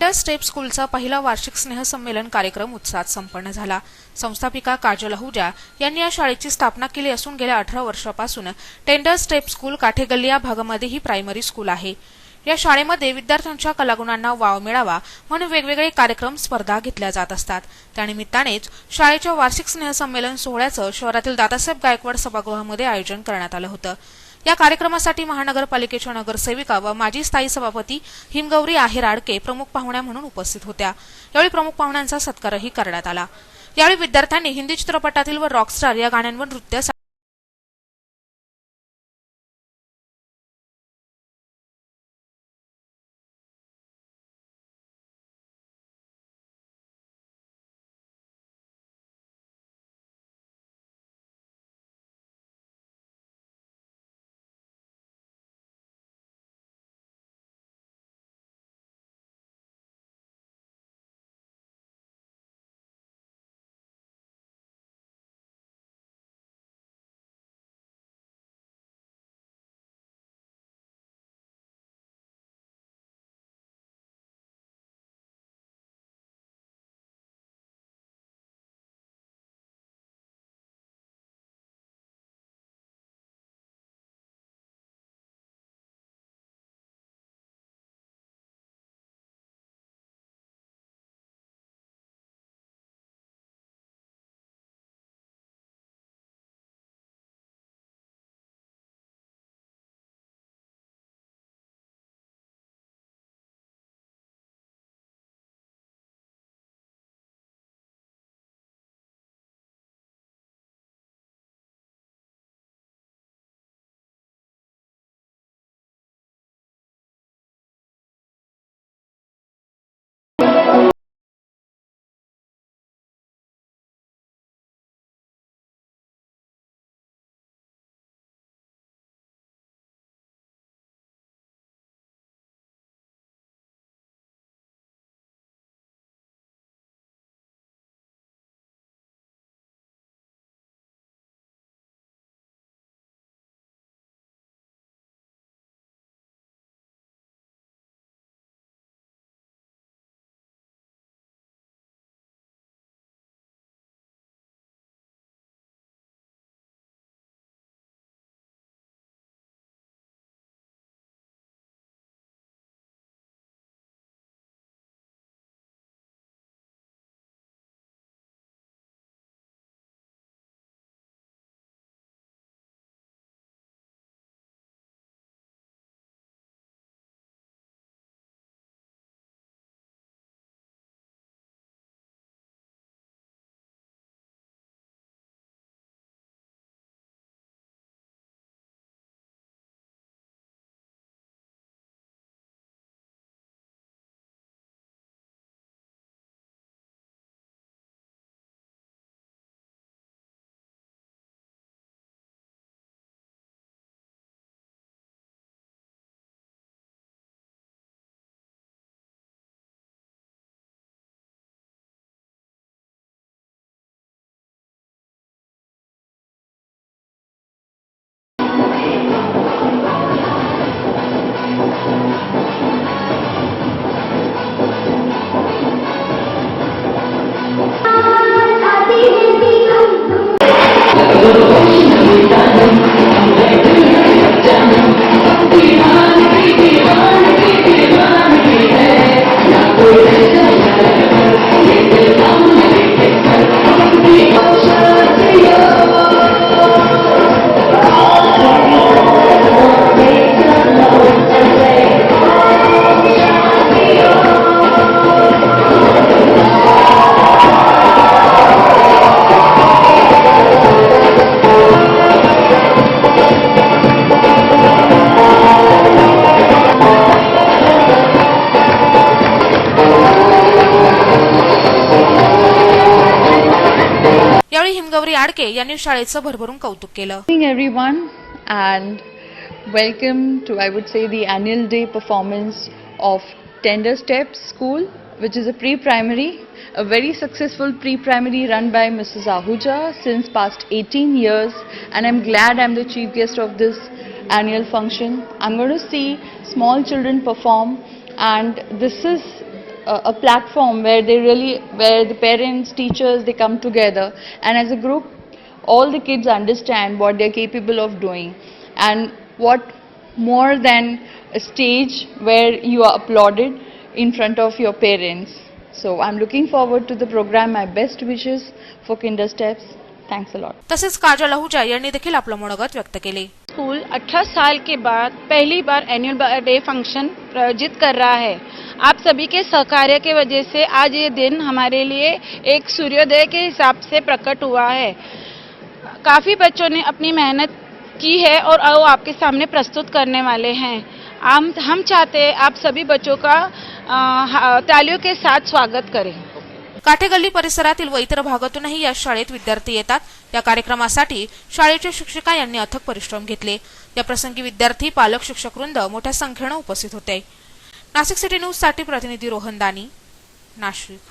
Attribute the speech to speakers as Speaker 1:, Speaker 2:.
Speaker 1: Tender step स्कूलचा पहिला वार्षिक स्नेहसंमेलन कार्यक्रम उत्साहात संपन्न झाला. संस्थापिका काजल अहुजा यांनी या शाळेची स्थापना केली असून गेल्या अठरा वर्षापासून टेंडर स्टेप स्कूल काठेगल्ली या भागामध्ये ही प्रायमरी स्कूल आहे. या शाळेमध्ये विद्यार्थ्यांच्या कलागुणांना वाव मिळावा म्हणून वेगवेगळे कार्यक्रम स्पर्धा घेतल्या जात असतात. त्यानिमित्तानेच शाळेच्या वार्षिक स्नेहसंमेलन सोहळ्याचं शहरातील दादासाहेब गायकवाड सभागृहामध्ये आयोजन करण्यात आलं होतं. या कार्यक्रमासाठी महानगरपालिकेच्या नगरसेविका व माजी स्थायी सभापती हिमगौरी आहेर आडके प्रमुख पाहुण्या म्हणून उपस्थित होत्या. यावेळी प्रमुख पाहुण्यांचा सत्कारही करण्यात आला. यावेळी विद्यार्थ्यांनी हिंदी चित्रपटातील व रॉकस्टार या गाण्यांवर नृत्य हिमगौरी आडके यांनी शाळेचं भरभरून कौतुक केलं
Speaker 2: Good evening, everyone, and welcome to, I would say, the annual day performance of Tender Steps School, which is a pre-primary, a very successful pre-primary run by Mrs. Ahuja since past 18 years, and I'm glad I'm the chief guest of this annual function. I'm going to see small children perform, and this is uh, a platform where they really where the parents teachers they come together and as a group all the kids understand what they're capable of doing and what more than a stage where you are applauded in front of your parents so i'm looking forward to the program my best wishes for kinder steps thanks a lot
Speaker 1: तसेच काजल आहुजा यांनी देखील आपलं मनोगत व्यक्त केले
Speaker 3: school 18 साल के बाद पहली बार एनुअल डे फंक्शन प्रायोजित कर रहा है आप सभी के सहकार्य के वजह से आज ये दिन हमारे लिए एक सूर्योदय के हिसाब से प्रकट हुआ है। काफ़ी बच्चों ने अपनी मेहनत की है और वो आपके सामने प्रस्तुत करने वाले हैं। हम हम चाहते हैं आप सभी बच्चों का हा- तालियों के साथ स्वागत करें।
Speaker 1: काठेगल्ली परिसरातील व इतर भागातूनही या शाळेत विद्यार्थी येतात. या कार्यक्रमासाठी शाळेच्या शिक्षिका यांनी अथक परिश्रम घेतले. या प्रसंगी विद्यार्थी पालक शिक्षक वृंद मोठ्या संख्येनं उपस्थित होते. नाशिक सिटी न्यूजसाठी प्रतिनिधी रोहन दानी नाशिक.